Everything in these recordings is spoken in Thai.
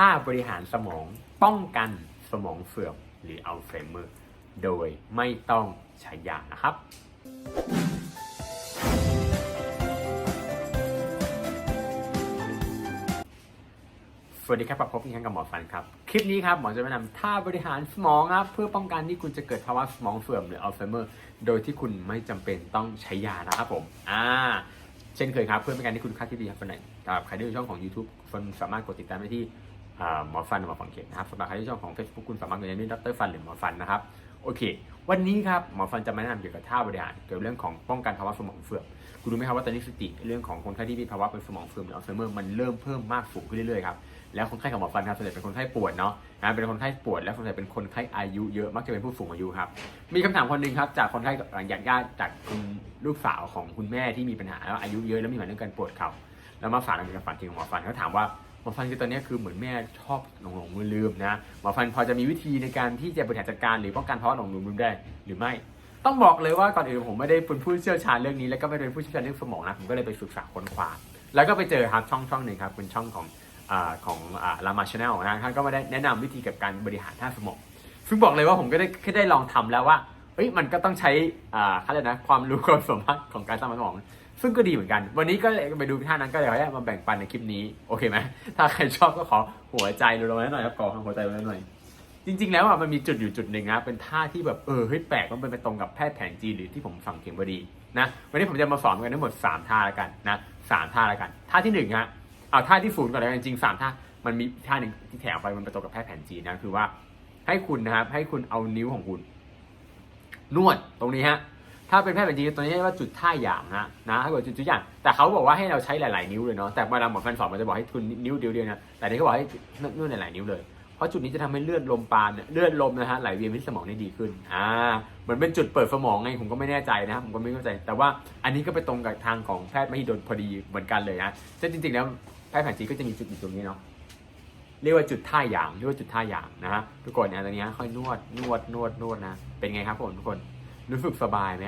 ท่าบริหารสมองป้องกันสมองเสื่อมหรืออัลไซเมอร์โดยไม่ต้องใช้ยานะครับ สวัสดีครับพบกันอีกครั้งกับหมอฟันครับ คลิปนี้ครับหมอจะแนะนำท่าบริหารสมองครับ เพื่อป้องกันที่คุณจะเกิดภาวะสมองเสื่อมหรืออัลไซเมอร์โดยที่คุณไม่จำเป็นต้องใช้ยานะครับผมอ่าเช่นเคยครับเพื่อเป็นการที่คุณค่าที่ดีครับคนไหนสำหรับใครที่อยู่ช่องของ YouTube คนสามารถกดติดตามได้ที่ หมอฟันหรือหมอฟังเข็มนะครับสำหรับใครที่ชองของ Facebook คุณสามารถกดติดตามที่ดรฟันหรือหมอฟันนะครับโอเค วันนี้ครับหมอฟันจะมาแนะนำเกี่ยวกับท่าบริหารเกี่ยวกับเรื่องของป้องกันภาวะสมองเสื่อมคุณรู้ไหมครับว่าตอนนี้สติเรื่องของคนไข้ที่มีภาวะเป็นสมองเสื่อมหรืออัลไซเมอร์มันเริ่มเพิ่มมากสูงขึ้นเรื่อยๆครับแล้วคนไข้ของหมอฟันครับส่วนใหญ่เป็นคนไข้ปวดเนาะนะเป็นคนไข้ปวด และส่วนใหญ่เป็นคนไข้อายุเยอะมักจะเป็นผู้สูงอายุครับมีคำถามคนหนึ่งครับจากคนไข้ญาติญาติจากคุณลูกสาวของคุณแม่ที่มีปัญหาแล้วอายุเยอะแล้วมีปัญหาเรื่องการปวดเข่าแล้วมาฝากกับฝันจริงของหมอฟันเขาถามว่า มอฟันคือตอนนี้คือเหมือนแม่ชอบหลงหลงลืมลืมนะหมอฟันพอจะมีวิธีในการที่จะบริหารจัดการหรือป้องกันภาวะหลงหลงลืมได้หรือไม่ ต้องบอกเลยว่าก่อนอื่นผมไม่ได้เป็นผู้เชี่ยวชาญเรื่องนี้ แล้วก็ไม่ได้เป็นผู้เชี่ยวชาญเรื่องสมองนะผมก็เลยไปศึกษาค้นคว้าแล้วก็ไปเจอครับช่องช่องหนึ่งครับเป็นช่องของอ่าของอ่าลามาชาแนลนะท่านก็มาได้แนะนำวิธีกับการบริหารท่าสมองซึ่งบอกเลยว่าผมก็ได้แค่ได้ลองทำแล้วว่าเอ้ยมันก็ต้องใช้อ่าเขาเรียกนะความรู้ความสามารถของการสร้างสมอง ซึ่งก็ดีเหมือนกัน วันนี้ก็เลยไปดูท่านั้นก็เลยมาแบ่งปันในคลิปนี้ โอเคไหม ถ้าใครชอบก็ขอหัวใจลงมาหน่อยครับ ขอหัวใจลงมาหน่อย จริง ๆ แล้วอะมันมีจุดอยู่จุดหนึ่งนะเป็นท่าที่แบบเออเฮ้ยแปลกมันเป็นไปตรงกับแพทย์แผนจีนหรือที่ผมฟังเขียนพอดีนะ วันนี้ผมจะมาสอนกันทั้งหมด 3 ท่าแล้วกันนะสามท่าแล้วกัน ท่าที่หนึ่งฮะ เอาท่าที่ศูนย์ก่อนเลยจริงๆสามท่า มันมีท่าหนึ่งที่แถมไปมันไปตรงกับแพทย์แผนจีนนะ คือว่าให้คุณนะครับให้คุณเอานิ้วของคุณ นวดตรงนี้ฮะ ถ้าเป็นแพทย์แผนจีนตัวนี้เรียกว่าจุดท่าหยางนะนะถ้าเกิดจุดจุดหยางแต่เขาบอกว่าให้เราใช้หลาย ๆ นิ้วเลยเนาะแต่เวลาหมอฟันสอนมันจะบอกให้คุณนิ้วเดียวเดียวนะแต่นี่เขาบอกให้นวดหลายๆนิ้วเลยเพราะจุดนี้จะทำให้เลือดลมปานเนี่ยเลือดลมนะฮะไหลเวียนไปที่สมองได้ดีขึ้นอ่าเหมือนเป็นจุดเปิดสมองไงผมก็ไม่แน่ใจนะครับผมก็ไม่เข้าใจ แต่ว่าอันนี้ก็ไปตรงกับทางของแพทย์มหิดลพอดีเหมือนกันเลยนะซึ่งจริง ๆ แล้วแพทย์แผนจีนก็จะมีจุดอยู่ตรงนี้เนาะเรียกว่าจุดท่าหยางเรียกว่าจุดท่าหยางนะฮะทุกคนเนี่ยตรงนี้ค่อยนวดนวดนวดนวดนะเป็นไงครับผมทุกคน รู้สึกสบายไหม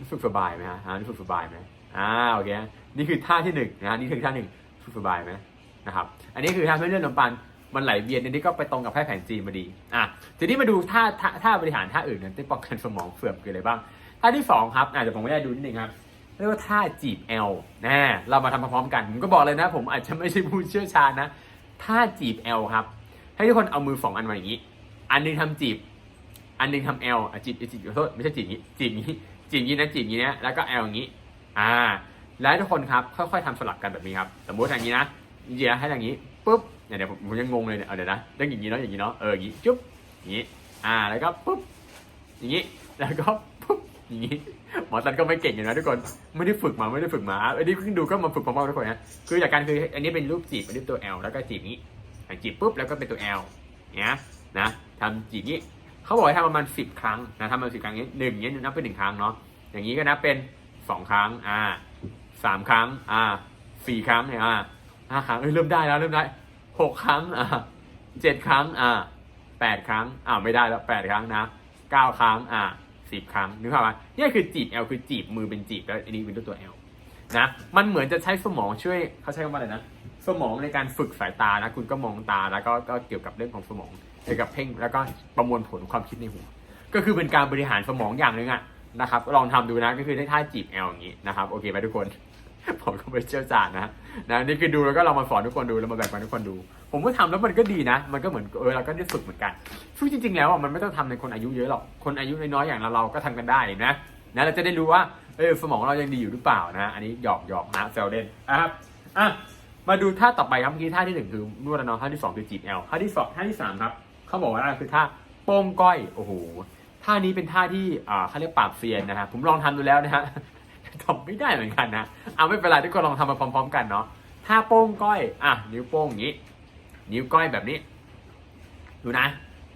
รู้สึกสบายไหมฮะรู้สึกสบายไหมอ่าโอเคนี่คือท่าที่หนึ่งนะนี่คือท่าหนึ่งรู้สึกสบายไหมนะครับ อันนี้คือทำให้เลือดลมปานมันไหลเวียนอันนี้ก็ไปตรงกับแพทย์แผนจีนมาดีอะทีนี้มาดูท่าท่าท่าบริหารท่าอื่นนั้นที่ป้องกันสมองเสื่อมคืออะไรบ้างท่าที่สองครับอะเดี๋ยวผมไม่ได้ดูนิดนึงครับเรียกว่าท่าจีบแอลนะเรามาทำพร้อมกันผมก็บอกเลยนะ ผมอาจจะไม่ใช่ผู้เชี่ยวชาญนะท่าจีบแอลครับ ให้ทุกคนเอามือสองอันมาอย่างนี้ อันหนึงทำจีบ อันนึงทำแอลอะจีบจีบขอโทษไม่ใช่จีบงนี้จีบงนี้จีบงนี้นะจีบงนี้นะแล้วก็แอลอย่างนี้ อ่า แล้วทุกคนครับค่อยๆทำสลับกันแบบนี้ครับ สมมติอย่างนี้นะจริงๆแล้วให้อย่างนี้ปุ๊บเนี่ยเดี๋ยวผมผมยังงงเลยเนี่ยเดี๋ยวนะต้องอย่างนี้เนาะอย่างนี้เนาะเอออย่างนี้จุ๊บอย่างนี้อ่าแล้วก็ปุ๊บอย่างนี้แล้วก็ปุ๊บอย่างนี้หมอตันก็ไม่เก่งอยู่นะทุกคนไม่ได้ฝึกมาไม่ได้ฝึกมาอันนี้เพิ่งดูก็มาฝึกพร้อมๆทุกคนนะคือจากการคืออันนี้เป็นรูปจีบเป็นรูปตัว L แล้วก็จีบนี้จีบปุ๊บแล้วก็เป็นตัว L เนี่ยนะทำจีบนี้ เขาบอกให้ทำประมาณสิบครั้งนะทำประมาณสิบครั้งนี้หนึ่งเนี้ยนับเป็นหนึ่งครั้งเนาะอย่างนี้ก็นับเป็นสองครั้งอ่าสามครั้งอ่าสี่ครั้งเนี่ยอ่าห้าครั้งเริ่มได้แล้วเริ่มได้หกครั้งอ่าเจ็ดครั้งอ่าแปดครั้งอ่าไม่ได้แล้วแปดครั้งนะเก้าครั้งอ่าสิบครั้งนึกภาพไหมนี่คือจีบ L คือจีบมือเป็นจีบแล้วอันนี้เป็นตัว L นะมันเหมือนจะใช้สมองช่วยเขาใช้คำว่าอะไรนะ สมองในการฝึกสายตานะคุณก็มองตาแล้วก็ก็เกี่ยวกับเรื่องของสมองเกี่ยวกับเพ่งแล้วก็ประมวลผลความคิดในหัว ก็คือเป็นการบริหารสมองอย่างหนึ่งอะนะครับลองทำดูนะก็คือได้ท่าจีบ L อย่างนี้นะครับโอเคไหมทุกคน ผมก็ไม่เชี่ยวชาญนะนะนี่คือดูแล้วก็เรามาสอนทุกคนดูแล้วมาแบ่งปันทุกคนดู ผมก็ทำแล้วมันก็ดีนะ มันก็เหมือนเออเราก็ได้ฝึกเหมือนกันซึ่งจริง ๆ แล้วอะมันไม่ต้องทำในคนอายุเยอะหรอกคนอายุน้อยๆอย่างเราเราก็ทำกันได้นะนะเราจะได้รู้ว่าเออสมองเรายังดีอยู่หรือเปล่านะ อันนี้หยอกหยอกนะเซลเล่นนะครับอะ มาดูท่าต่อไปครับเมื่อกี้ท่าที่หนึ่งคือนวดแล้วเนาะท่าที่สองคือจีบแอลท่าที่สองท่าที่สามครับเขาบอกว่าคือท่าโป้งก้อยโอ้โหท่านี้เป็นท่าที่อ่าเขาเรียกปราบเซียนนะฮะผมลองทำดูแล้วนะฮะทำไม่ได้เหมือนกันนะเอาไม่เป็นไรทุกคนลองทำมาพร้อม ๆ กันเนาะถ้าโป้งก้อยอะนิ้วโป้งอย่างนี้ นิ้วก้อยแบบนี้ ดูนะ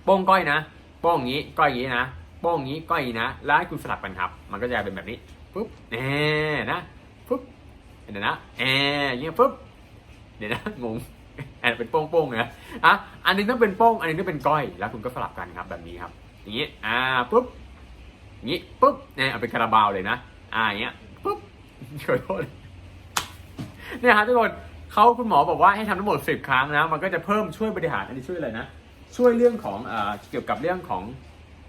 โป้งก้อยนะโป้งอย่างนี้ก้อยอย่างนี้นะโป้งอย่างนี้ก้อยอย่างนี้นะแล้วให้คุณสลับกันครับ มันก็จะเป็นแบบนี้ปุ๊บแหมนะปุ๊บเดี๋ยวนะแหมอย่างเงี้ยปุ๊บ เดี๋ยวนะงงแอนเป็นโป้งๆนะอะอันนึงต้องเป็นโป้ง อันนึงต้องเป็นก้อย แล้วคุณก็สลับกันครับแบบนี้ครับ อย่างนี้อ่าปุ๊บอย่างนี้ปุ๊บเนี่ยเอาเป็นคาราบาวเลยนะอ่าอย่างเงี้ยปุ๊บขอโทษเนี่ยฮะทุกคนเขาคุณหมอบอกว่าให้ทำทั้งหมด 10 ครั้งนะ มันก็จะเพิ่มช่วยบริหารอันนี้ช่วยอะไรนะ ช่วยเรื่องของเอ่อเกี่ยวกับเรื่องของ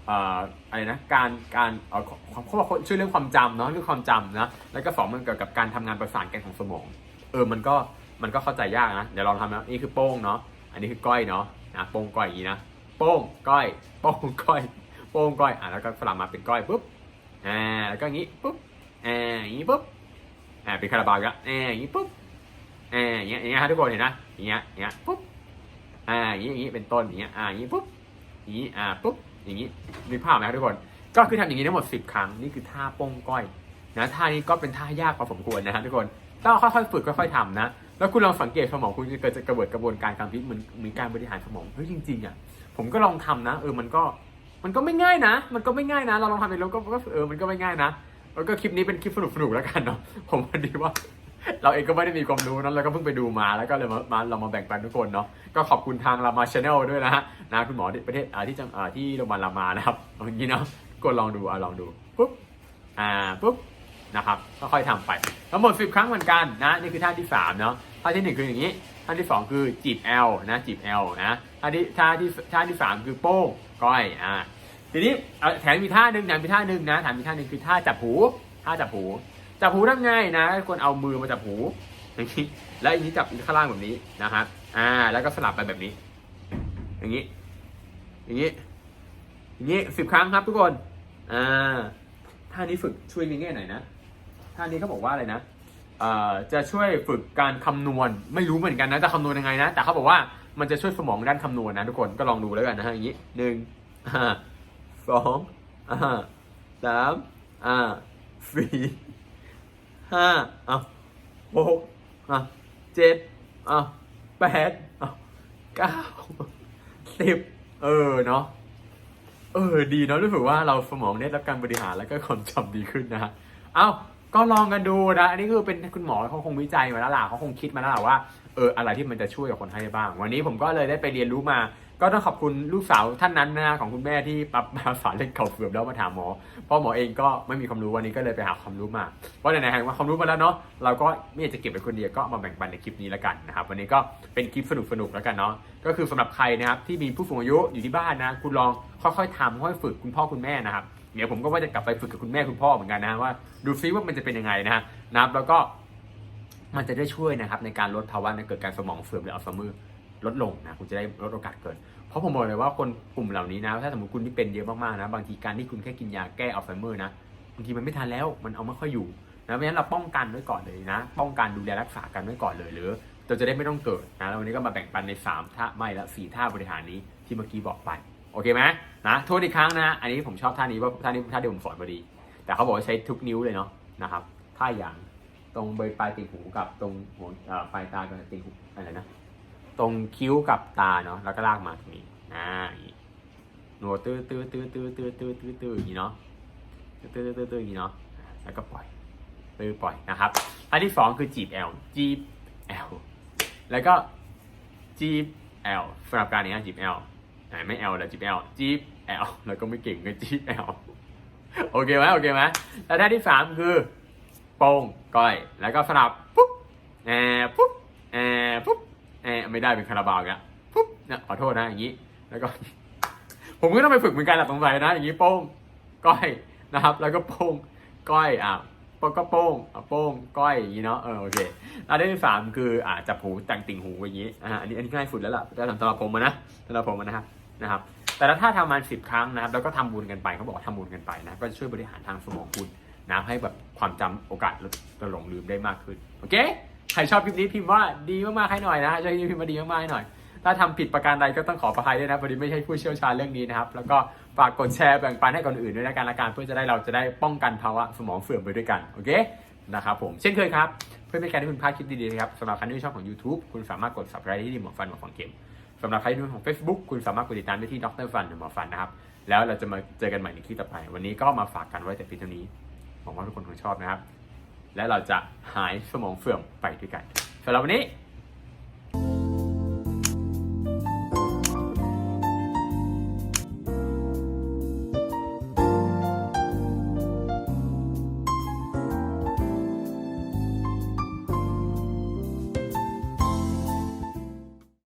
เอ่ออะไรนะ การการเอ่อเขาบอกช่วยเรื่องความจำเนาะเรื่องความจำนะ แล้วก็สองมันเกี่ยวกับการทำงานประสานกันของสมอง เออมันก็ มันก็เข้าใจยากนะ เดี๋ยวลองทำนะนี่คือโป้งเนาะ อันนี้คือก้อยเนาะนะโป้งก้อยอย่างนี้นะ โป้งก้อย โป้งก้อย โป้งก้อย อะแล้วก็สลับมาเป็นก้อยปุ๊บ อ่า แล้วก็อย่างนี้ปุ๊บ อ่า อย่างนี้ปุ๊บ อ่า เป็นคาราบาวอีกแล้วอ่า อย่างนี้ปุ๊บ อ่า อย่างเงี้ย อย่างเงี้ยฮะทุกคนเห็นนะ อย่างเงี้ย อย่างเงี้ย ปุ๊บ อ่า อย่างนี้อย่างนี้ เป็นต้น อย่างเงี้ย อ่า อย่างนี้ปุ๊บ อย่างนี้ อ่า ปุ๊บ อย่างนี้นึกภาพไหมครับทุกคน ก็คือทำอย่างนี้ทั้งหมด 10 ครั้ง นี่คือท่าโป้งก้อยนะ ท่านี้ก็เป็นท่ายากพอสมควรนะฮะทุกคน ต้องค่อยๆ ฝึกค่อยๆทำนะ แล้วคุณลองสังเกตสมองคุณจะเกิดจะกระบวนกระบวนการการพิจเหมือนเหมือนการบริหารสมองเฮ้ยจริงๆอะผมก็ลองทำนะ เออมันก็มันก็ไม่ง่ายนะ มันก็ไม่ง่ายนะ เราลองทำไปแล้วก็เออมันก็ไม่ง่ายนะแล้วก็คลิปนี้เป็นคลิปสนุกๆแล้วกันเนาะผมพอดีว่า เราเองก็ไม่ได้มีความรู้นั้นเราก็เพิ่งไปดูมาแล้วก็เลยมามาเรามาแบ่งปันทุกคนเนาะก็ขอบคุณทางรามาชาแนลด้วยนะฮะนะคุณหมอประเทศที่จังที่โรงพยาบาลรามานะครับอย่างนี้เนาะกดลองดูอ่าลองดูปุ๊บอ่าปุ๊บนะครับก็ค่อยๆทำไปทั้งหมด10 ครั้งเหมือนกันนะนี่คือท่าที่3เนาะ ท่าที่หนึ่งคืออย่างนี้ ท่าที่สองคือจีบ L นะจีบ L นะท่าที่ท่าที่ท่าที่สามคือโป้งก้อยอ่าทีนี้แถมมีท่าหนึ่งแถมมีท่าหนึ่งนะแถมมีท่าหนึ่งคือท่าจับหูท่าจับหูจับหูทำไงนะควรเอามือมาจับหูอย่างนี้แล้วอันนี้จับข้างล่างแบบนี้นะครับอ่า แล้วก็สลับไปแบบนี้ อย่างนี้ อย่างนี้อย่างนี้สิบครั้งครับทุกคนอ่าท่านี้ฝึกช่วยในแง่ไหนนะท่านี้เขาบอกว่าอะไรนะ จะช่วยฝึกการคำนวณ ไม่รู้เหมือนกันนะจะคำนวณยังไงนะ แต่เขาบอกว่ามันจะช่วยสมองด้านคำนวณนะทุกคนก็ลองดูแล้วกันนะฮะอย่างนี้หนึ่งสองสามสี่ห้าหกเจ็ดแปดเก้าสิบเออเนาะเออดีเนาะรู้สึกว่าเราสมองได้รับการบริหารแล้วก็ความจำดีขึ้นนะฮะ เอ้า ก็ลองกันดูนะ อันนี้คือเป็นคุณหมอเขาคงวิจัยมาแล้วล่ะเขาคงคิดมาแล้วล่ะว่าเอออะไรที่มันจะช่วยกับคนไข้ได้บ้าง วันนี้ผมก็เลยได้ไปเรียนรู้มา ก็ต้องขอบคุณลูกสาวท่านนั้นนะของคุณแม่ที่ปรับมาสารเล่นเข่าเสื่อมแล้วมาถามหมอเพราะหมอเองก็ไม่มีความรู้วันนี้ก็เลยไปหาความรู้มาเพราะไหนๆว่าความรู้มาแล้วเนาะเราก็ไม่อยากจะเก็บไว้คนเดียวก็มาแบ่งปันในคลิปนี้แล้วกันนะครับวันนี้ก็เป็นคลิปสนุกๆแล้วกันเนาะก็คือสำหรับใครนะครับที่มีผู้สูงอายุอยู่ที่บ้านนะ คุณลองค่อยๆทำค่อยฝึกคุณพ่อคุณแม่นะครับ เดี๋ยวผมก็ว่าจะกลับไปฝึกกับคุณแม่คุณพ่อเหมือนกันนะว่าดูซิว่ามันจะเป็นยังไงนะฮะนะครับแล้วก็มันจะได้ช่วยนะครับในการลดภาวะในเกิดการสมองเสื่อมหรืออัลไซเมอร์ลดลงนะคุณจะได้ลดโอกาสเกิด เพราะผมบอกเลยว่าคนกลุ่มเหล่านี้นะ ถ้าสมมติคุณที่เป็นเยอะมากๆนะบางทีการที่คุณแค่กินยาแก้อัลไซเมอร์นะบางทีมันไม่ทันแล้วมันเอาไม่ค่อยอยู่นะเพราะฉะนั้นเราป้องกันไว้ก่อนเลยนะ ป้องกันดูแลรักษากันไว้ก่อนเลยหรือเราจะได้ไม่ต้องเกิดนะแล้ววันนี้ก็มาแบ่งปันใน3ท่าไม่ละ4ท่าบริหารนี้ที่เมื่อกี้บอกไป อเคไหมนะโทษอีกครั้งนะ อันนี้ผมชอบท่านี้ว่าท่านี้ท่าเดียวผมสอนพอดี แต่เขาบอกว่าใช้ทุกนิ้วเลยเนาะนะครับท่าอย่างตรงเบยปลายติ่งหูกับตรงหัวปลายตากับติ่งหูอะไรนะตรงคิ้วกับตาเนาะแล้วก็ลากมาตรงนี้อ่าอย่างนี้หนวดตื้อตื้อตื้อตื้อตื้อตื้อตื้อตื้ออย่างนี้เนาะตื้อตื้อตื้อตื้ออย่างนี้เนาะแล้วก็ปล่อยตื้อปล่อยนะครับอันที่สองคือจีบ L จีบ L แล้วก็จีบ L สำหรับการนี้นะจีบ L อ่า ไม่ L แล้วจีบ L จีบ L แล้วก็ไม่เก่งก็จีบ L โอเคไหมโอเคไหมแล้วท่าที่สามคือโป้งก้อย แล้วก็สลับปุ๊บแอบปุ๊บแอบปุ๊บแอร์ไม่ได้เป็นคาราบาวอีกแล้วปุ๊บเนี่ยขอโทษนะอย่างนี้ แล้วก็ ผมก็ต้องไปฝึกเหมือนกันแหละสงสัยนะ อย่างนี้โป้งก้อยนะครับ แล้วก็โป้งก้อยอะโป้งก็โป้งโป้งก้อยอย่างนี้เนาะเออโอเคอันที่สามคืออ่าจับหูแต่งติ่งหูอย่างนี้อ่าอันนี้อันนี้ง่ายสุดแล้วล่ะแต่สำหรับผมนะสำหรับผมนะครับ นะครับแต่ละถ้าทำมาสิบครั้งนะครับแล้วก็ทำบุญกันไปเขาบอกว่าทำบุญกันไปนะก็จะช่วยบริหารทางสมองคุณนะให้แบบความจำโอกาสลดหลงลืมได้มากขึ้นโอเคใครชอบคลิปนี้พิมพ์ว่าดีมากๆให้หน่อยนะช่วยพิมพ์มาดีมากๆให้หน่อย ถ้าทำผิดประการใดก็ต้องขอประทายด้วยนะพอดีไม่ใช่ผู้เชี่ยวชาญเรื่องนี้นะครับแล้วก็ฝากกดแชร์แบ่งปันให้คนอื่นด้วยนะการละการเพื่อจะได้เราจะได้ป้องกันภาวะสมองเสื่อมไปด้วยกันโอเคนะครับผมเช่นเคยครับเพื่อเป็นการที่คุณพลาดคลิปดีๆนะครับสำหรับใครที่ชอบของ YouTube คุณสามารถกด subscribe ที่ดีหมอฟันหมอฟังเข็ม สำหรับใครดูของ Facebook คุณสามารถกดติดตามได้ที่ดรฟันหรือหมอฟันนะครับ แล้วเราจะมาเจอกันใหม่ในคลิปต่อไป วันนี้ก็มาฝากกันไว้แต่เพียงเท่านี้หวังว่าทุกคนคงชอบนะครับ และเราจะหายสมองเฟื่องไปด้วยกันสำหรับวันนี้